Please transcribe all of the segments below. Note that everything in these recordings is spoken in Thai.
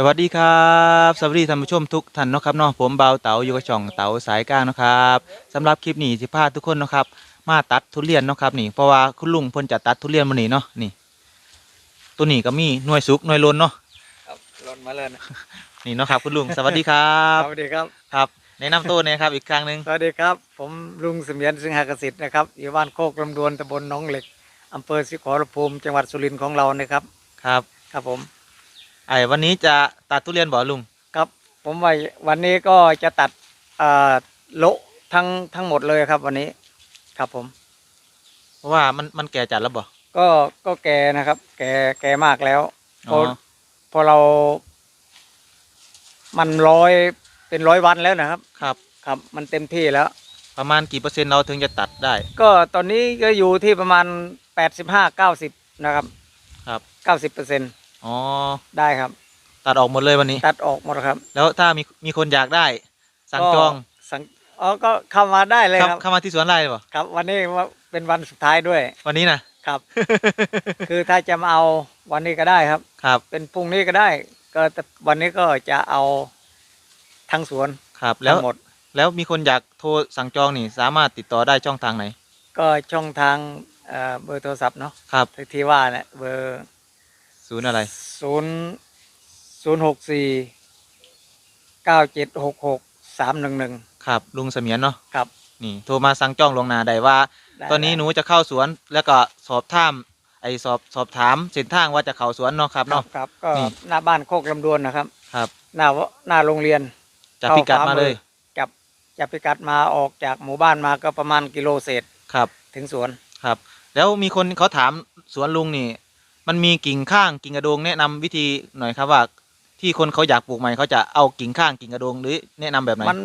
สวัสดีครับสวัสดีท่านผู้ชมทุกท่านเนาะครับเนาะผมเบาเต๋าอยู่กับช่องเต๋าสายกลางเนาะครับสำหรับคลิปนี้สิพาทุกคนเนาะครับ มาตัดทุเรียนเนาะครับนี่เพราะว่าคุณลุงเพิ่นจะตัดทุเรียนมื้อนี้เนาะนี่ ตัวนี้ก็มีหน่วยสุกหน่วยล้นเนาะครับลนมาเลยนะนี่เนาะครับคุณลุงสวัสดีครับสวัสดีครับครับแนะนำตัวหน่อยครับอีกครั้งหนึงสวัสดีครับ ผมลุงเสมียนสิงหากสิทธิ์นะครับอยู่บ้านโคกลำดวนตำบลหนองเหล็กอำเภอสิขอรภูมิจังหวัดสุรินทร์ของเรานะครับครับ ครับผม ไอ้วันนี้จะตัดทุเรียนบ่ลุงครับ ผมว่าวันนี้ก็จะตัดเอ่อโละทั้งทั้งหมดเลยครับ วันนี้ครับผม เพราะว่ามันมันแก่จัดแล้วบ่ ก็ก็แก่นะครับ แก่แก่มากแล้วพอ๋ออ พอเรา มันร้อยเป็นร้อยวันแล้วนะครับ ครับ ครับ มันเต็มที่แล้ว ประมาณกี่เปอร์เซ็นต์เราถึงจะตัดได้ ก็ตอนนี้ก็อยู่ที่ประมาณแปดสิบห้าเก้าสิบนะครับ ครับเก้าสิบเปอร์เซ็นต์ อ๋อ ได้ครับ ตัดออกหมดเลยวันนี้ ตัดออกหมดครับ แล้วถ้ามีมีคนอยากได้ สั่งจองก็สั่งอ๋อก็เข้ามาได้เลยครับครับเข้ามาที่สวนไร่เลยบ่ครับ วันนี้ว่าเป็นวันสุดท้ายด้วย วันนี้นะครับ คือถ้าจะมาเอาวันนี้ก็ได้ครับ ครับ เป็นพรุ่งนี้ก็ได้ ก็แต่วันนี้ก็จะเอาทั้งสวนครับ แล้วทั้งหมด แล้วมีคนอยากโทรสั่งจองนี่ สามารถติดต่อได้ช่องทางไหน ก็ช่องทางเอ่อเบอร์โทรศัพท์เนาะครับที่ว่าเนี่ยเบอร์ ศูนย์อะไรศูนย์ศูนย์หกสี่เก้าเจ็ดหกหกสามหนึ่งหนึ่งครับลุงเสมียนเนาะครับ นี่โทรมาสั่งจองลวงหนาได้ว่า ได้ตอนนี้หนูจะเข้าสวนแล้วก็สอบถามไอสอบสอบถามเส้นทางว่าจะเข้าสวนเนาะครับครับเนาะ ครับก็นี่ หน้าบ้านโคกลำดวนนะครับ ครับ หน้าวหน้าโรงเรียน จะพิกัดมาเลยจับจับพิกัดมาออกจากหมู่บ้านมาก็ประมาณกิโลเศษครับ ถึงสวน ครับ แล้วมีคนเขาถามสวนลุงนี่ มันมีกิ่งข้างกิ่งกระโดงแนะนำวิธีหน่อยครับว่า ที่คนเขาอยากปลูกใหม่เขาจะเอากิ่งข้างกิ่งกระโดงหรือแนะนำแบบไหนมัน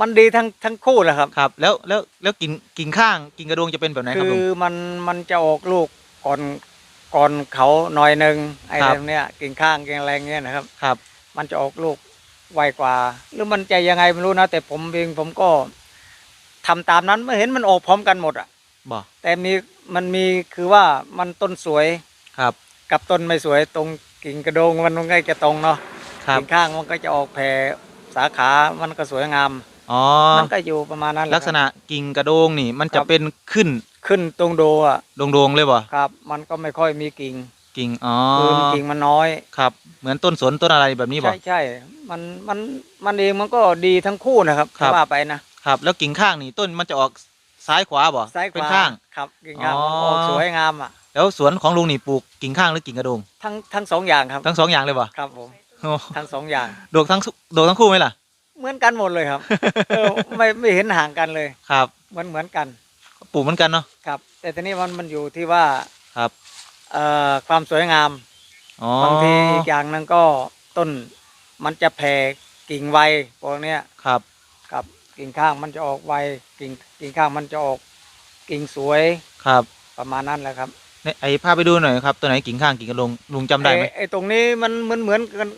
มันดีทั้งทั้งคู่แหละครับครับ แล้วแล้วแล้วกิ่งกิ่งข้างกิ่งกระโดงจะเป็นแบบไหนครับคืลุงอมันมันจะออกลูกก่อนก่อนเขาหน่อยหนึ่งไอ้ครับเรื่องเนี้ยกิ่งข้างกิ่งอะไรเงี้ยนะครับครับ มันจะออกลูกไวกว่า หรือมันจะยังไงไม่รู้นะ แต่ผมเองผมก็ทำตามนั้นไม่เห็นมันออกพร้อมกันหมดอะบ่แต่มีมันมีคือว่ามันต้นสวย ครับ กับต้นไม่สวยตรงกิ่งกระโดงมันมันก็จะตรงเนาะครับ กิ่งข้างมันก็จะออกแผ่สาขามันก็สวยงามอ๋อมันก็อยู่ประมาณนั้นแหละลักษณะกิ่งกระโดงนี่มันคจะรับเป็นขึ้นขึ้นตรงโดอะโดงๆเลยบ่ครับ มันก็ไม่ค่อยมีกิ่งกิ่งอ๋อคือกิ่งมันน้อยครับ เหมือนต้นสนต้นอะไรแบบนี้บ่ใช่ใช่มันมันมันเองมันก็ดีทั้งคู่นะครับครับว่าไปนะครับ แล้วกิ่งข้างนี่ต้นมันจะออกซ้ายขวาบ่ซ้ายขเป็นวาข้างครับกิ่งข้างอ๋อออกสวยงามอะ แล้วสวนของลุงนี่ปลูกกิ่งข้างหรือกิ่งกระโดงทั้งทั้งสองอย่างครับทั้งสองอย่างเลยบ่ครับผมโอ้ทั้งสองอย่างโดกทั้งสุโดกทั้งคู่ไหมล่ะ เหมือนกันหมดเลยครับเออไม่ไม่เห็นห่างกันเลยครับเหมือนเหมือนกันปลูกเหมือนกันเนาะครับ แต่ทีนี้มันมันอยู่ที่ว่าครับเอ่อความสวยงามอ๋อบางทีอีกอย่างหนึงก็ต้นมันจะแผ่กิ่งไวพวกเนี้ยครับครับกิ่งข้างมันจะออกไวกิ่งกิ่งข้างมันจะออกกิ่งสวยครับ ประมาณนั้นแหละครับเนี่ย ไอ้พาไปดูหน่อยครับตัวไหนกิ่งข้างกิ่งกระโดงลุงจำได้ไหมอ้ไอ้ตรงนี้มันเหมือนเหมือนกัน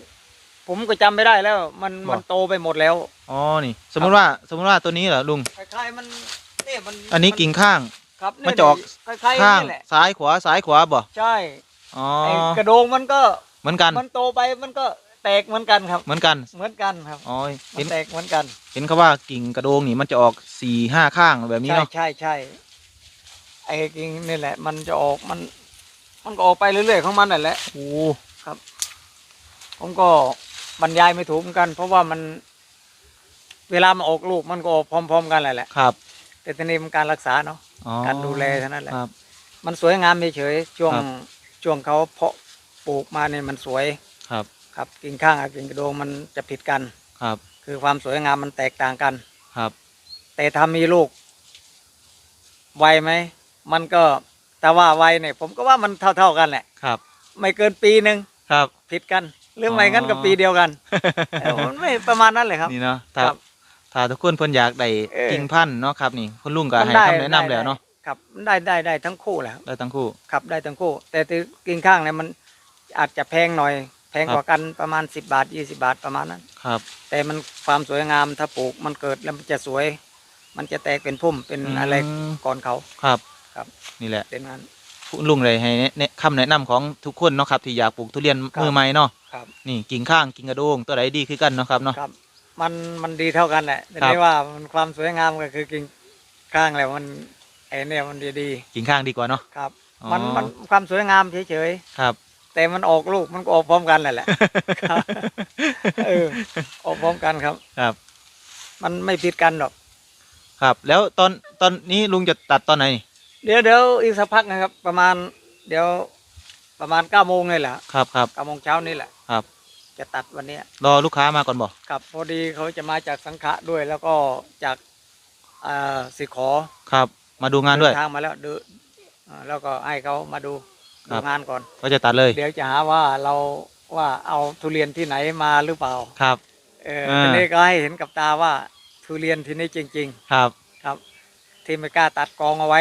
ผมก็จำไม่ได้แล้ว มันบอก มันโตไปหมดแล้วอ๋อนี่ สมมติว่าสมมติว่าตัวนี้เหรอลุง คล้ายๆมันเนี่ยมันอันนี้กิ่งข้าง ครับมันจะออก คล้ายๆข้างนี่แหละซ้ายขวาซ้ายขวาบ่ใช่อ๋อไอ้กระโดงมันก็เหมือนกันมันโตไปมันก็แตกเหมือนกันครับ เหมือนกันเหมือนกันครับอ๋อมัเห็นนแตกเหมือนกันเห็นเขาว่ากิ่งกระโดงนี่มันจะออกสี่ห้าข้างแบบนี้ใช่เนาะใช่ใช่ ไอ้กิ่งนี่แหละ มันจะออกมัน มันก็ออกไปเรื่อยๆของมันนั่นแหละโอ้ผมก็บรรยายไม่ถูกเหมือนกัน เพราะว่ามัน เวลามันออกลูกมันก็ออกพร้อม ๆ กันแหละแหละครับแต่ทีนี้มันการรักษาเนาะอ๋อการดูแลเท่านั้นแหละ ครับ มันสวยงามเฉยๆช่วงครับ ช่วงเขาเพาะปลูกมาเนี่ยมันสวยครับครับกิ่งข้างกับกิ่งกระโดงมันจะผิดกัน ครับคือความสวยงามมันแตกต่างกัน ครับแต่ถ้ามีลูก ไวไหม มันก็แต่ว่าไวเนี่ยผมก็ว่ามันเท่า ๆกันแหละครับ ไม่เกินปีหนึ่งครับผิดกันหรือไม่งั้นก็อ๋อปีเดียวกันแต่มันไม่ประมาณนั้นเลยครับนี่เนาะถ้าครับถ้าทุกคนเพิ่นอยากได้เออกิ่งพันธุ์เนาะครับนี่คุณลุงก็ให้ได้คำแนะนำแล้วเนาะได้ครับได้ได้ได้ทั้งคู่แหละครับได้ทั้งคู่ครับได้ทั้งคู่ แต่ที่กิ่งข้างเนี่ยมันอาจจะแพงหน่อยแพงครับกว่ากันประมาณสิบบาทยี่สิบาทประมาณนั้นครับ แต่มันความสวยงามถ้าปลูกมันเกิดแล้วมันจะสวย มันจะแตกเป็นพุ่มเป็นอะไรมก่อนเขาครับ ครับ นี่แหละเป็นงั้นคุณลุงเลยให้แนะคำแนะนำของทุกคนเนาะครับที่อยากปลูกทุเรียนครับ มือใหม่เนาะครับ นี่กิ่งข้างกิ่งกระโดงตัวไหนดีคือกันเนาะครับเนาะ ครับ มันมันดีเท่ากันแหละแต่ครับ นี่ว่ามันความสวยงามก็คือกิ่งก้างแหละมันไอเนี่ยมันดีดีกิ่งข้างดีกว่าเนาะ ๆครับอ๋อมันมันความสวยงามเฉยครับ ๆแต่มันออกลูกมันก็ออกพร้อมกันแหละแหละ ครับ เออออกพร้อมกันครับ ครับ มันไม่ผิดกันหรอก ครับ แล้วตอนตอนนี้ลุงจะตัดตอนไหนนี่ เดี๋ยวเดี๋ยวอีกสักพักนะครับ ประมาณ เดี๋ยวประมาณเก้าโมงนี่แหละครับครับ เก้าโมงเช้านี่แหละครับ จะตัดวันเนี้ยรอลูกค้ามาก่อนบ่ครับพอดีเขาจะมาจากสังขะด้วยแล้วก็จากอ่าสิขอครับ มาดูงานด้วยเทางมาแล้วดูอ่าแล้วก็ให้เขามาดูครัดูบ งานก่อน ก็จะตัดเลยเดี๋ยวจะหาว่าเราว่าเอาทุเรียนที่ไหนมาหรือเปล่า ครับ เอออ่าทีนี้ก็ให้เห็นกับตาว่าทุเรียนที่นี่จริง ครับ ๆ ครับ ที่ไม่กล้าตัดกองเอาไว้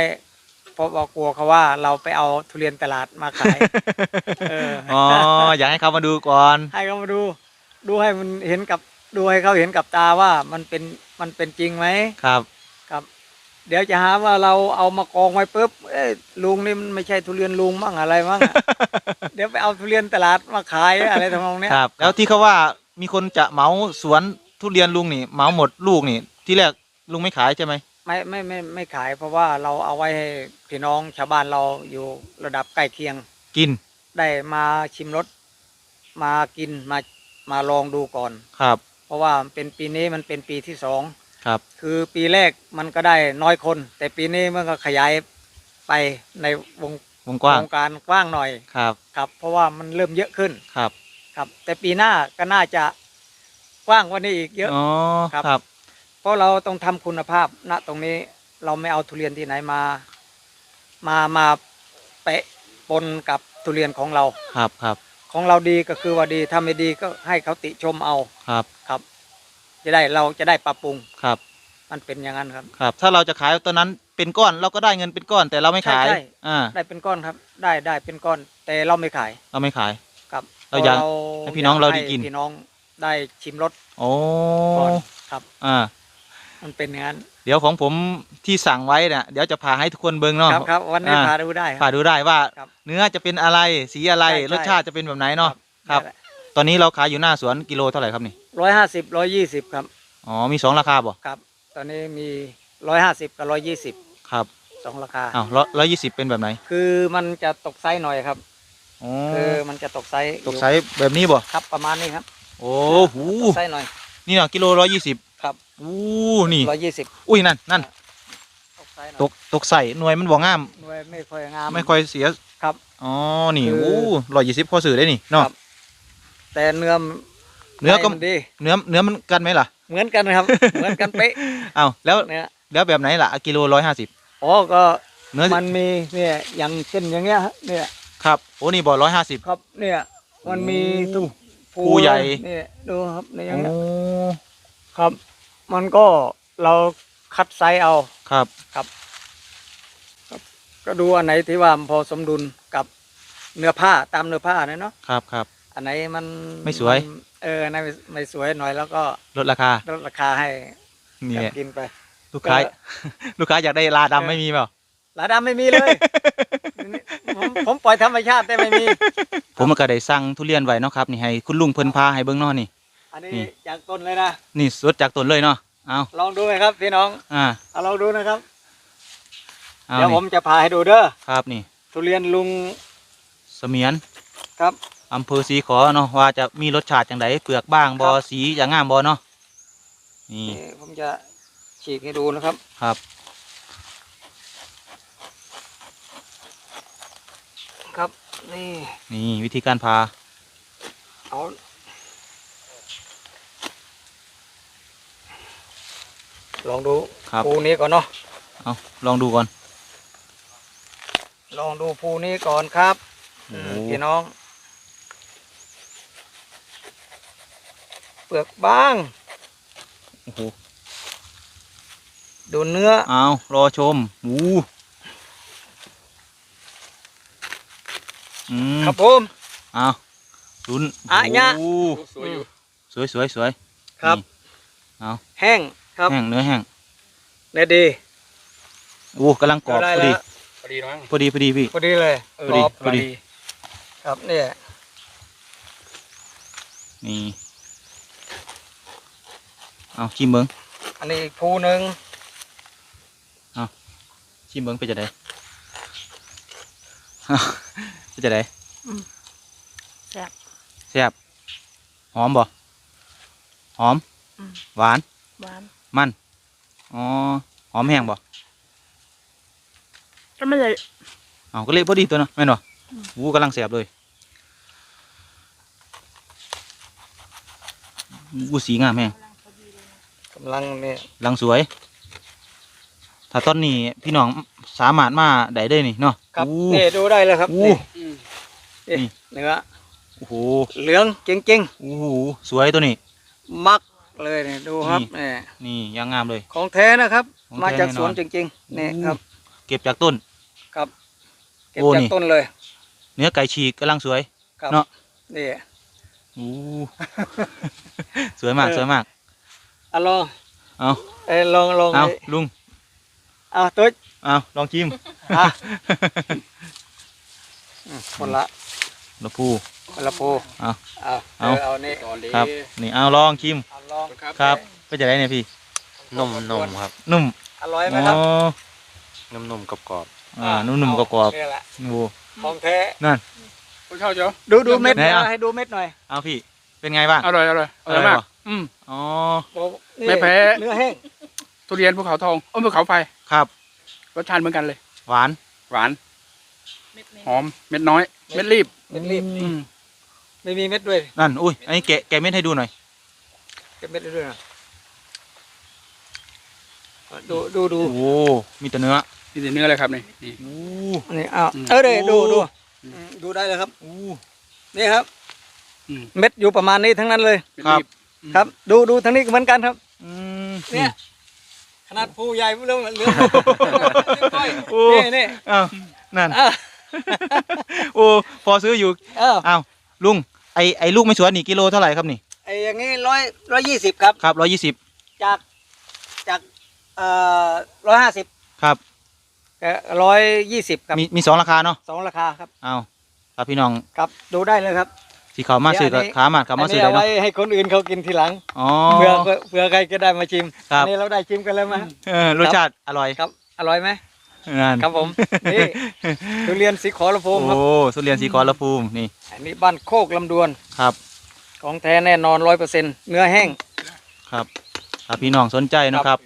เพราะว่ากลัวเขาว่าเราไปเอาทุเรียนตลาดมาขายเอออ๋ออยากให้เขามาดูก่อน ให้เขามาดู ดูให้มันเห็นกับดูให้เขาเห็นกับตาว่ามันเป็นมันเป็นจริงไหมครับครับ เดี๋ยวจะหาว่าเราเอามากองไว้ปุ๊บเอ้ยลุงนี่มันไม่ใช่ทุเรียนลุงมั่งอะไรมั่งอะเดี๋ยวไปเอาทุเรียนตลาดมาขายอะไรทำนองเนี้ยครับ แล้วที่เขาว่ามีคนจะเหมาสวนทุเรียนลุงนี่เหมาหมดลูกนี่ ที่แรกลุงไม่ขายใช่ไหม ไม่ไม่ไม่ไม่ขายเพราะว่าเราเอาไว้ให้พี่น้องชาวบ้านเราอยู่ระดับใกล้เคียง กินได้มาชิมรสมากินมามาลองดูก่อน ครับ เพราะว่าเป็นปีนี้มันเป็นปีที่สองครับ คือปีแรกมันก็ได้น้อยคน แต่ปีนี้มันก็ขยายไปในวงวงกว้างวงการกว้างหน่อยครับครับ เพราะว่ามันเริ่มเยอะขึ้นครับ ครับ แต่ปีหน้าก็น่าจะกว้างกว่านี้อีกเยอะอ๋อครับครับ เพราะเราต้องทำคุณภาพณตรงนี้เราไม่เอาทุเรียนที่ไหนมา มามาเปะปนกับทุเรียนของเราครับครับของเราดีก็คือว่าดีถ้าไม่ดีก็ให้เขาติชมเอาครับครับ จะได้เราจะได้ปรับปรุงครับ มันเป็นอย่างนั้นครับครับ ถ้าเราจะขายตอนนั้นเป็นก้อนเราก็ได้เงินเป็นก้อน แต่เราไม่ขายใช่ใช่อ่าได้เป็นก้อนครับ ได้ได้เป็นก้อน แต่เราไม่ขาย เราไม่ขายครับ เราอยากพให้พี่น้องเราได้กินให้พี่น้องได้ชิมรสโอ้ก่อนครับ อ่า มันเป็นอย่างนั้นเดี๋ยวของผมที่สั่งไว้เนี่ยเดี๋ยวจะพาให้ทุกคนเบิ่งเนาะครับครับวันนี้อ่าพาดูได้คพารับดูได้ว่า ครับเนื้อจะเป็นอะไรสีอะไรใช่ใช่ รสชาติจะเป็นแบบไหนเนาะครับได้ตอนนี้เราขายอยู่หน้าสวนกิโลเท่าไหร่ครับนี่ร้อยห้าสิบร้อยยี่สิบครับอ๋อมีสองราคาบ่ครับ ตอนนี้มีร้อยห้าสิบกับร้อยยี่สิบครับสองราคา อ้าวร้อยร้อยยี่สิบเป็นแบบไหนคือมันจะตกไซส์หน่อยครับ อ๋อคือมันจะตกไซส์ตกไซส์แบบนี้บ่ครับประมาณนี้ครับโอ้โหตกไซส์หน่อยนี่เนาะกิโลร้อยยี่สิบครับ อู้นี่ร้อยยี่สิบอุ้ยนั่นนั่นตกไซส์หน่อยตกตกใส่หน่วยมันบ่งามหน่วยไม่ค่อยงามไม่ค่อยเสียครับอ๋อนี่คือโอ้ร้อยยี่สิบพอสื่อได้นี่เนาะครับแต่เนื้อเนื้อก็ใมัดีเนื้อเนื้อมันกันไหมล่ะ เหมือนกันครับ เหมือนกันเป๊ะอ้าวแล้วเนี่ยแล้วแบบไหนล่ะกิโลร้อยห้าสิบอ๋อก็เนื้อมันมีเนี่ยอย่างเช่นอย่างเงี้ยฮะเนี่ยครับโอ้นี่บ่ร้อยห้าสิบครับ เนี่ย มันมีทุกภูใหญ่เนี่ยดูครับเนี่ยอย่างโอ้เงี้ยครับ มันก็เราคัดไซส์เอา ครับ ก็ดูอันไหนที่ว่ามันพอสมดุลกับเนื้อผ้าตามเนื้อผ้าเนี่ยเนาะครับครับ อันไหนมันไม่สวย นเอออันไหนไม่ไม่สวยหน่อยแล้วก็ลดราคา ลดราคาให้นี่กัแหนละกินไป ลูกค้า ก็ ลูกค้าอยากได้ลาเออดำไม่มีเปล่าหลาดำไม่มีเลย ผมผมปล่อยธรรมชาติได้ไม่มี ผมก็ได้สั่งทุเรียนไว้เนาะครับนี่ให้คุณลุงเพิ่นพาให้เบิ่งเนาะนี่ อันนี้นี่จากต้นเลยนะนี่สดจากต้นเลยเนาะเอาลองดูไหมครับพี่น้องอ่าเอาลองดูนะครับเอาเดี๋ยวผนี่มจะพาให้ดูเด้อครับนี่ ทุเรียนลุงเสมียนครับอำเภอศรีขอเนาะว่าจะมีรสชาติจังไดเปลือกบ้างบ่ครับสีอย่างงามบ่เนาะนี่นี่ผมจะฉีกให้ดูนะครับครับครับนี่นี่วิธีการพาเอา ลองดูครับ ภูนี้ก่อนเนาะ เอาลองดูก่อน ลองดูภูนี้ก่อนครับโอ้ อืโหมพี่น้อง เปลือกบาง โอ้โหดูเนื้อ เอารอชมอู้อืมครับผม เอาลุ้นอะเนี่ย โอ้สวยอยู่ สวยสวยสวย ครับนี่เอา แห้ง ครับ แห้งเนื้อแห้งเนื้อดี โอ้กำลังกรอบได้พอดี แล้ว พอดีมั้งพอดีพอดีพี่ พอดีเลยพอดีรอบพอดี ครับเนี่ยนี่เอาชิมเบิ้งอันนี้อีกภูหนึ่งชิมเบิ้งไปนจะได้ ไปนจะได้แซ่บแซ่บหอมบ่หอม อืม หวาน หวาน มันอ๋อหอมแห้งบ่ก็ไม่เลยเอาก็เละพอดีตัวเนาะแม่นบ่วูกำลังแซ่บเลยวูสีงามแห้งกำลังเนี่ยลังสวย ถ้าตอนนี้พี่น้องสามารถมาได้ได้นี่เนาะครับอู้นี่ดูได้เลยครับอู้ นี่นี่นี่ เนื้อโอ้โหเหลืองจริงโอ้โหสวยตัวนี้ ๆ มัก เลยเนี่ยดูครับนี่นี่นี่ยังงามเลย ของแท้นะครับ ของแท้มาจากแน่นอนสวนจริงๆนี่ครับเก็บจากต้น ครับเก็บโอ้จากนี่ ต้นเลยเนื้อไก่ฉีกกำลังสวย ครับเนาะ นี่โอ้สวยมากเออ สวยมาก อะลองเอาเอ้ยลองลองเอาดิลุง เอาตุ๊ดเอาลองชิมอะอืมคนละ ละพู คนละปูเอาเอาเอาเออเอานี่ตอนนี้ครับ นี่เอาลองชิมเอาลองครับครับเป็นจะได้เนี่ยพี่นุ่มนุ่มครับ นุ่มอร่อยไหมอ๋ครับอนุ่มนุ่มกรอบกรอบอ่านุ่มๆกรอบนี่แหละๆโอ้ของแท้นั่นคุณเข้าเจ้าดูดูเม็ดไหนอะให้ดูเม็ดหน่อยเอาพี่ เป็นไงบ้างอร่อยอร่อยอร่อยมากอร่อยปะอืมอ๋อบอกนี่ไม่แพ้เนื้อแห้งทุเรียนภูเขาทองเอ้ยภูเขาไฟครับรสชาติเหมือนกันเลย หวานหวานเม็ดเม็ดหอมเม็ดน้อย เม็ดรีบเม็ดรีบอืม ไม่มีเม็ดด้วยนั่นอุ้ยอันนี้แกะแกะเม็ดให้ดูหน่อยเก็บเม็ดด้วยนะดูดูดูโอ้มีแต่เนื้อนี่แต่เนื้อเลยครับนี่นี่ โอ้ อันนี้อ้าวอืม เออเดี๋ยวดูดูอืมอืมดูได้เลยครับ โอ้ นี่ครับ อืมเม็ดอยู่ประมาณนี้ทั้งนั้นเลยเม็ดครับ รีบอืมครับ ดูดูทั้งนี้ก็เหมือนกันครับ อืมเนี่ยขนาดผู้ใหญ่เรื่องเรื่องโอ้นี่นี่อ้าวนั่นอ้าวโอ้พอซื้ออยู่อ้าวอ้าวลุง ไอไอลูกไม่สวนนี่กิโลเท่าไหร่ครับนี่ไอ้อย่างนี้ร้อยร้อยยี่สิบครับ ครับร้อยยี่สิบจากจากเอ่อร้อยห้าสิบครับร้อยยี่สิบครับมีมีสองราคาเนาะสองราคาครับเอาครับพี่น้องครับดูได้เลยครับที่เขามาซื้อก็เดี๋ยวอันนี้ขามาเขามาอันซื้อนี้ได้เอาเนาะไว้ให้คนอื่นเขากินทีหลังอ๋อเผื่อเผื่อเผื่อใครจะได้มาชิมครับอันนี้เราได้ชิมกันแล้วไหมเออรสชาติอร่อยครับอร่อยไหม นั่นครับผมนี่ทุเรียนสีขอระโพงครับโอ้ทุเรียนสีขอระภูมินี่ อันนี้บ้านโคกลำดวนครับ ของแท้แน่นอนร้อยเปอร์เซ็นต์เนื้อแห้งครับถ้าพี่น้องสนใจเนาะครับ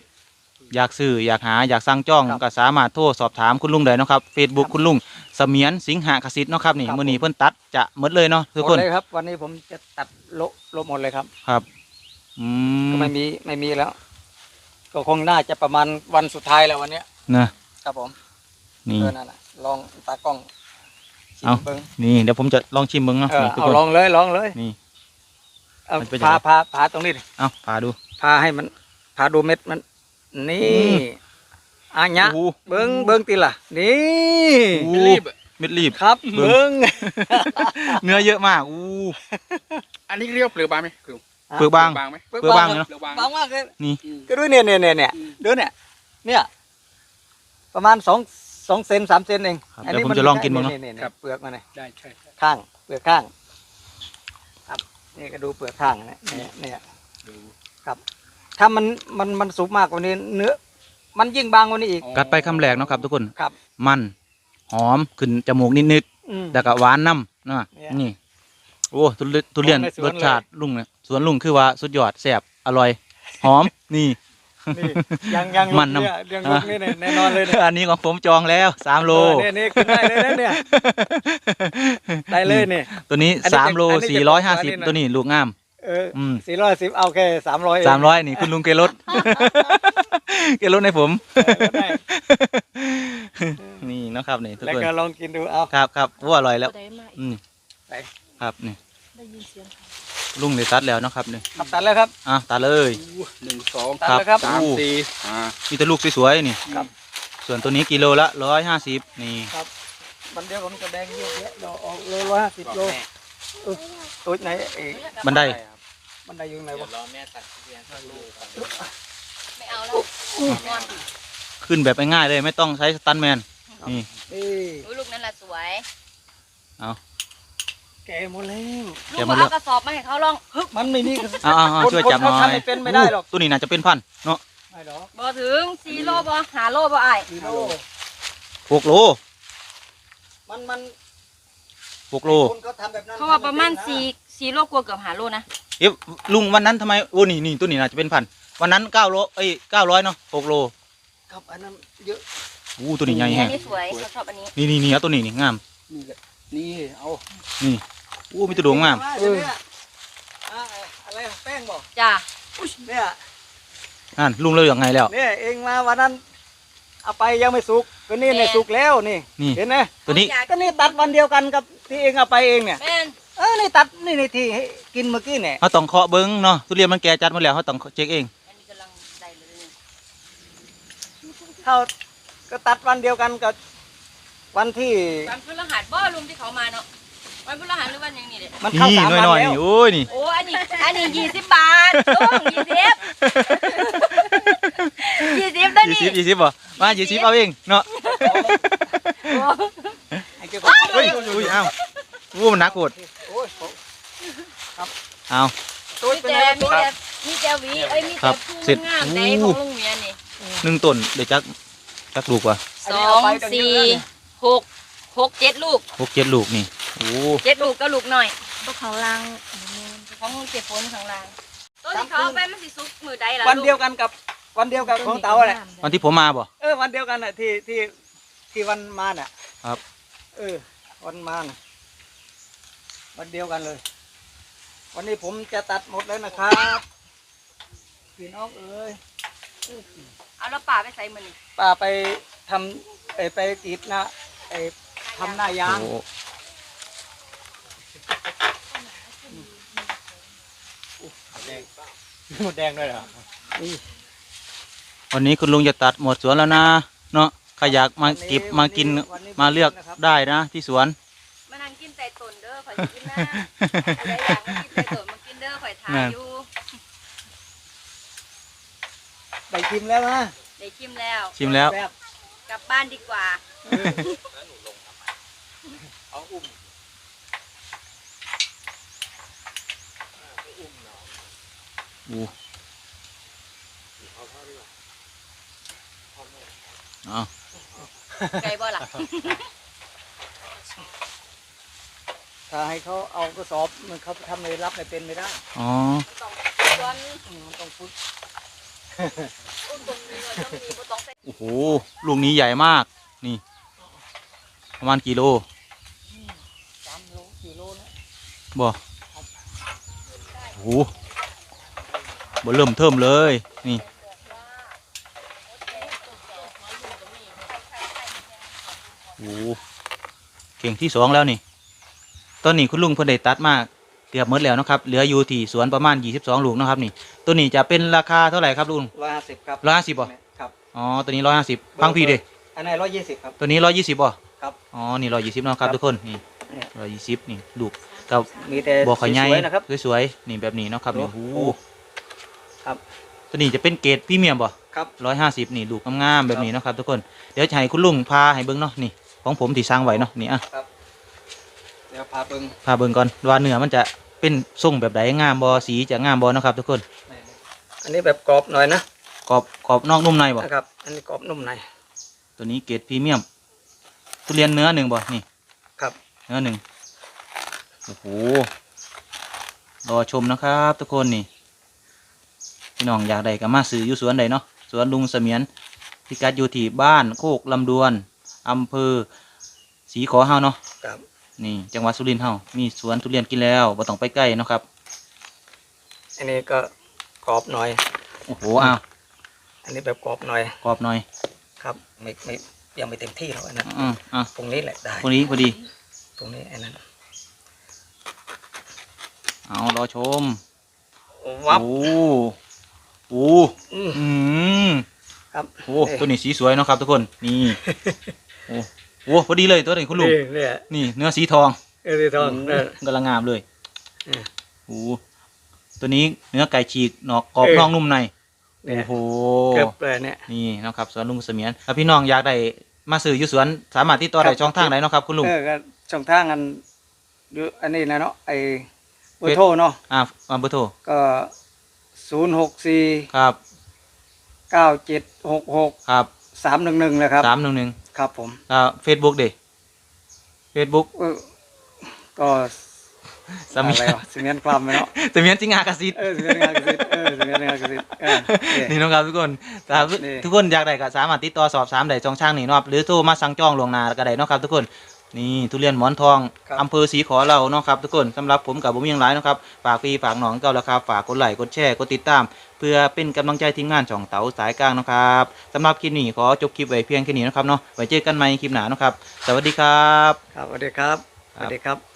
อยากซื้ออยากหาอยากสั่งจ้องครับก็สามารถโทรสอบถามคุณลุงได้เนาะครับ Facebook คุณลุงเสมียนสิงหากสิทธิ์เนาะครับนี่ครับมื้อนี้เพิ่นตัดจะหมดเลยเนาะทุกหมคดนเลยครับ วันนี้ผมจะตัดโละโละหมดเลยครับครับอืมก็ไม่มีไม่มีแล้ว ก็คงน่าจะประมาณวันสุดท้ายแล้ววันเนี้ยนะ ครับผมนี่เออนั่นน่ะลองตากล้องชิมเอาเบิ้งนี่เดี๋ยวผมจะลองชิมเบิ่งเนาะเออนี่ทุกเอาคนลองเลยลองเลยนี่ เอามันเป็นยังพาไงพาพาตรงนี้ดิเอาพาดู พาให้มันพาดูเม็ดมัน นี่อืม อันยะโอ้โหเบิ้งเบิ้งติล่ะนี่โอ้เม็ดรีบอะเม็ดรีบ ครับเบิ่ง เบิ้ง เนื้อเยอะมากอู้ อันนี้เรียกว่าเปลือกบางไหมคือเปลือกบางบางไหมเปลือกบางเนอะเปลือกบาง บางมากเลยนี่ อืม ก็ดูเนี่ยเนี่ยเนี่ยเนี่ยอืม ดูเนี่ยเนี่ย ประมาณสองสองเซนสามเซนเองครับเดี๋ยวผมจะลองกินบ้างเนอะยๆๆเปลือกมันเนี่ยได้ใช่ใช่ข้าง เปลือกข้าง ครับนี่ก็ดูเปลือกข้างเนี่ยเนี่ยเนี่ยดูถ้ามันมันมันสุกมากกว่านี้เนื้อ มันยิ่งบางกว่านี้อีก กัดไปคำแรกเนาะครับทุกคน ครับ มันหอมขึ้นจมูกนิดๆอืมแต่ก็หวานน้ำนะเนี่ย นี่โอ้ทุเรียนทุเรียนของในสวนรสชาติลุงเนี่ยสวนลุงคือว่าสุดยอดแซ่บอร่อย หอม นี่ นี่ยังยังมันลุกน้ำ เนี่ยยังลุกนี่เนี่ยแน่นอนเลยเนี่ยอันนี้ของผมจองแล้วสามโล เออเนี่ยเนี่ยขึ้นได้เลยนะเนี่ยได้เลยเนี่ย ตัวนี้อันนี้สามจะโลอันนี้จะสี่ร้อยห้าสิบกว่านี้นะตัวนี้ลูกงาม เอออืมสี่ร้อยสิบเอาแค่สามร้อยสามร้อยนี่คุณลุงเกลด เกลดให้ผมได้นี่เนาะครับนี่ทุกแล้วคนก็ลองกินดูเอา ครับครับว่าอร่อยแล้ว ได้มาอีกอืมไป ครับนี่ได้ยินเสียงเขา ลุงได้ตัดแล้วเนาะครับนี่ขับตัดแล้วครับอะตัดเลยอู้หนึ่งสองตัดครับแล้วครับ สามอู้สี่อ่ามีแต่ลูกสวยๆนี่ ครับ ส่วนตัวนี้กิโลละร้อยห้าสิบนี่ มันเดียวผมจะแดงเยอะแยะดอกออกโลร้อยห้าสิบโลเออตัวไหนเอ๋บันไดบันไดอยู่ไหนวะไม่เอาแล้วนอนขึ้นแบบง่ายๆเลย ไม่ต้องใช้สตันแมนนี่นี่อุ๊ยลูกนั่นแหละสวย แกหมดแล้วลูแกกมามาเลือเอากกระสอบมาให้เขาลองฮึบมันไม่นี่เอาเอาเอาคนช่วยจับหคนน่อเขายทำไม่เป็นไม่ได้หรอกตัวนี้น่าจะเป็นพันเนาะไม่หรอกบ่ถึงสี่โลบ่หาโลบ่ไอ้ายกิโลหกโลมันมันหกโลคนเขาทำแบบนั้นเพราะว่าประมาณทำไเป็นนสี่สี่โลกว่าเกือบหาโลนะเอ๊ะลุงวันนั้นทำไมโอ้นี่นี่ตัวนี้น่าจะเป็นพันวันนั้นเก้าโลเอ้ยเก้าร้อยเนาะหกโลครับอันนั้นเยอะอู้ตัวนี้ใหญ่อัแฮะนนี้สวยเขาชอบอันนี้นี่นี่นี่เอาตัวนี้นี่งามนี่แหละนี่เอานี่ อู้มีตัวดวงงามเอออ่าอะไรแป้งบอกจ้าอุ๊ยเนี่ยนั่นลุงเลือกไงแล้ว เนี่ยเองมาวันนั้นเอาไปยังไม่สุกก็นี่เนี่ยสุกแล้วนี่นี่ เห็นไหมตัวนี้ก็นี่ตัดวันเดียวกันกับที่เองเอาไปเองเนี่ยแม่นเออนี่ตัดนี่ในที่ให้กินเมื่อกี้เนี่ยเขาต้องเคาะเบิ้งเนาะทุเรียนมันแก่จัดมาแล้วเขาต้องเช็คเอง อันนี้กำลังได้เลยเขาก็ตัดวันเดียวกันกับวันที่ วันพฤหัสบ่ลุงที่เขามาเนาะ วันพฤหัสหรือวันอย่างนี้เด็มันเข้านี่สามหวันน่อยๆแล้วนี่โอ้ยนี่ โอ้อันนี้อันนี้ยี่สิบบาทลุงยี่สิบยี่สิบได้ยี่นี่สิบยี่สิบบ่มายี่สิบเอาเองเนาะไอ้เจ้าของเฮ้ยอุ้ยเอ้าอู้มันหนักโกดโอ้ยเอาตัวมีเป็นแต่ไงมีตัวแต่มีแต่หวีเอ้ยมีครัแต่บผู้เสร็จงามในอู้ของลุงเมียนี่หนึ่งต้นเดี๋ยวจักจักลูกว่ะสองสี่หกหกเจ็ดลูกหกเจ็ดลูกนี่ โอ้เจ็ดลูกก็ลูกหน่อยตัวของล่างของเจ็บฝนของล่างตัวที่เขาเอาไปมันสิซุกมือใดล่ะวันเดียวกันกับวันเดียวกับของเต๋าแหละวันที่ผมมาบ่เออวันเดียวกันน่ะที่ที่ที่วันมาน่ะ ครับ เออ วันมาน่ะวันเดียวกันเลย วันนี้ผมจะตัดหมดแล้วนะครับพี่น้องเอ้ยเอาแล้วป่าไปใส่มือนี่ป้าไปทำเออไปกรีดนะเออทำหน้ายาง โอ้ หมดแดงด้วยเหรอวันนี้คุณลุงจะตัดหมดสวนแล้วนะ เนาะใครอยากมาเก็บมากินมาเลือกได้นะ ที่สวน มานั่งกินไก่ตนเด้อข่อยสิกินนะอะไรอยากมากินไก่ตนมากินเด้อข่อยทายอยู่ได้ชิมแล้วนะได้ชิมแล้ว ชิมแล้วแบบกลับบ้านดีกว่าอู้ เอาไก่บ่ล่ะ ถ้าให้เขาเอากระสอบมันเขาทำเลยรับไม่เป็นไม่ได้อ๋อ ต้องส่วนอืมมันต้องฝึกอุ้มตรงนี้เลยต้องมีบ่ต้องใส่โอ้โห ลูกนี้ใหญ่มาก นี่ ประมาณกี่โลสามโลสี่โลนะบ่โอ้โห บ่เริ่มเทิมเลย นี่โอ้โหเก่งที่สองแล้วนี่ ตอนนี้คุณลุงเพิ่นได้ตัดมากเกือบหมดแล้วเนาะครับเหลืออยู่ที่สวนประมาณ 22 ลูกเนาะครับนี่ ตัวนี้จะเป็นราคาเท่าไหร่ครับลุงร้อยห้าสิบครับร้อยห้าสิบบ่ครับอ๋อตัวนี้150พังพี่เด้อันไหนร้อยยี่สิบครับตัวนี้120บ่ครับอ๋อนี่120เนาะครับทุกคนนี่เนี่ย120นี่ลูกกับมีแต่บ่อข่อยใหญ่สวยๆนะครับสวยๆนี่แบบนี้เนาะครับนี่โอ้โอ้โหโห ครับตัวนี้จะเป็นเกรดพรีเมียมบ่ครับร้อยห้าสิบนี่ลูกงามๆแบบนี้เนาะครับทุกคนเดี๋ยวจะให้คุณลุงพาให้เบิ้งเนาะนี่ของผมที่สร้างไว้เนาะนี่อะเดี๋ยวพาเบิ้งพาเบิ้งก่อนว่าเนื้อมันจะเป็นทรงแบบใดงามบอสีจะงามบอนาะครับ ทุกคน อันนี้แบบกรอบหน่อยนะกรอบกรอบนอกนุ่มในบ่นะครับ อันนี้กรอบนุ่มใน ตัวนี้เกรดพรีเมียมทุเรียนเนื้อหนึ่งบ่นี่ครับ เนื้อหนึ่งโอ้โหรอชมนะครับ ทุกคนนี่ พี่น้องอยากได้ก็มาซื้ออยู่สวนใดเนาะสวนลุงเสมียนพิกัดอยู่ที่บ้านโคกลำดวนอำเภอศรีขอเฮาเนาะครับ นี่จังหวัดสุรินทร์เฮามีสวนทุเรียนกินแล้วบ่ต้องไปใกล้เนาะครับ อันนี้ก็กรอบหน่อย โอ้โหอ้าวอันนี้แบบกรอบหน่อย กรอบหน่อยครับไม่ไม่ยังไม่เต็มที่หรอกอันนั้นอืออะตรงนี้แหละได้พอดีพอดี ตรงนี้อันนั้นเอารอชมวับโอ้ โหอืมอืมครับโอ้ตัวนี้สีสวยเนาะครับทุกคน นี่ โอ้โหพอดีเลยตัวนี้คุณลุง นี่เนี่ยนี่ เนื้อสีทองเออสีทองโโหเออกำลังงามเลยเออโอ้โหตัวนี้เนื้อไก่ฉีกนอกกรอบเออนอกนุ่มใน เนี่โอ้ยโห เกือบเลยเนี่ย นี่นะครับสวนลุงเสมียนถ้าพี่น้องอยากได้มาซื้ออยู่สวนสามารถติดต่อได้ช่องทางไหนเนาะครับคุณลุง เออก็ช่องทางอันดูอันนี้นะเนาะไอ้เบอร์โทรเนาะอ่าอ่าเบอร์โทรก็ศู นย์หกสี่ครับเก้าเจ็ดหกหกครับสามหนึ่งหนึ่งนะครับ สามหนึ่งหนึ่งครับผมอ่าเฟซบุ๊กเด้เฟซบุ๊กเออก็สมีอะไรวะสมียนความไหมเนาะสมียนจิงหากระซิดเออสมียนงานกระสิทธิ์เออสมียนงานกระสิทธิ์เออนี่นี่เนาะครับทุกคนถ้านี่ ทุกคนอยากได้ก็สามารถติดต่อสอบถามได้ช่องทางนี้เนาะหรือโทรมาสั่งจองล่วงหน้าก็ได้เนาะครับทุกคน นี่ทุเรียนหมอนทองครับ อำเภอศรีขอเราเนาะครับทุกคนสำหรับผมกับผมยังหลายเนาะครับฝากพี่ฝากน้องเก่าแล้วครับฝากกดไลค์กดแชร์กดติดตาม เพื่อเป็นกำลังใจทีมงานช่องเต๋าสายกลางเนาะครับสำหรับคลิปนี้ขอจบคลิปไว้เพียงแค่นี้นะครับเนาะไว้เจอกันใหม่คลิปหน้าเนาะครับสวัสดีครับ ครับสวัสดีครับสวัสดีครับ